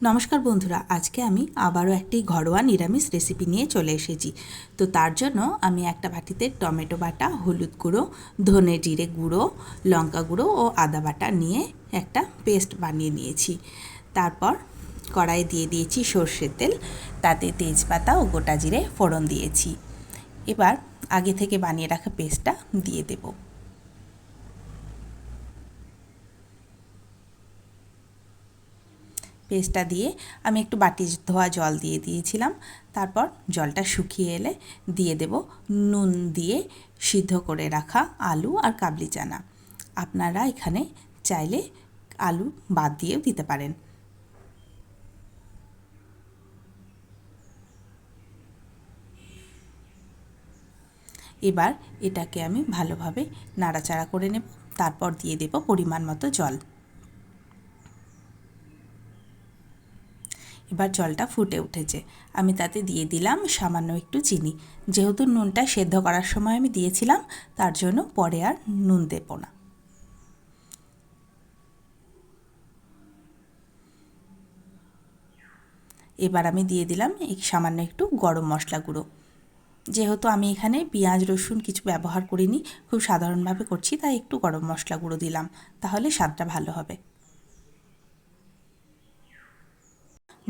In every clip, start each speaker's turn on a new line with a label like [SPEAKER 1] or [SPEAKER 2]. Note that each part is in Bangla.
[SPEAKER 1] নমস্কার বন্ধুরা, আজকে আমি আবারও একটি ঘরোয়া নিরামিষ রেসিপি নিয়ে চলে এসেছি। তো তার জন্য আমি একটা বাটিতে টমেটো বাটা, হলুদ গুঁড়ো, ধনে জিরে গুঁড়ো, লঙ্কা গুঁড়ো ও আদা বাটা নিয়ে একটা পেস্ট বানিয়ে নিয়েছি। তারপর কড়াইয়ে দিয়ে দিয়েছি সর্ষের তেল, তাতে তেজপাতা ও গোটা জিরে ফোড়ন দিয়েছি। এবার আগে থেকে বানিয়ে রাখা পেস্টটা দিয়ে দেবো। পেস্টটা দিয়ে আমি একটু বাটি ধোয়া জল দিয়ে দিয়েছিলাম। তারপর জলটা শুকিয়ে এলে দিয়ে দেব নুন দিয়ে সিদ্ধ করে রাখা আলু আর কাবলি চানা। আপনারা এখানে চাইলে আলু বাদ দিয়েও দিতে পারেন। এবার এটাকে আমি ভালোভাবে নাড়াচাড়া করে নেব। তারপর দিয়ে দেব পরিমাণ মতো জল। এবার জলটা ফুটে উঠেছে। আমি তাতে দিয়ে দিলাম সামান্য একটু চিনি। যেহেতু নুনটা সেদ্ধ করার সময় আমি দিয়েছিলাম, তার জন্য পরে আর নুন দেব না। এবার আমি দিয়ে দিলাম এক সামান্য একটু গরম মশলা গুঁড়ো। যেহেতু আমি এখানে পেঁয়াজ, রসুন কিছু ব্যবহার করিনি, খুব সাধারণভাবে করছি, তাই একটু গরম মশলা গুঁড়ো দিলাম, তাহলে স্বাদটা ভালো হবে।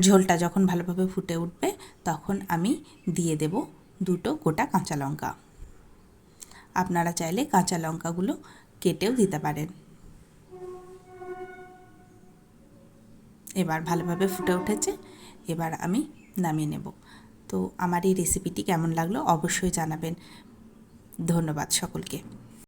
[SPEAKER 1] ঝোলটা যখন ভালোভাবে ফুটে উঠবে, তখন আমি দিয়ে দেব দুটো গোটা কাঁচা লঙ্কা। আপনারা চাইলে কাঁচা লঙ্কাগুলো কেটেও দিতে পারেন। এবার ভালোভাবে ফুটে উঠেছে, এবার আমি নামিয়ে নেব। তো আমার এই রেসিপিটি কেমন লাগল অবশ্যই জানাবেন। ধন্যবাদ সকলকে।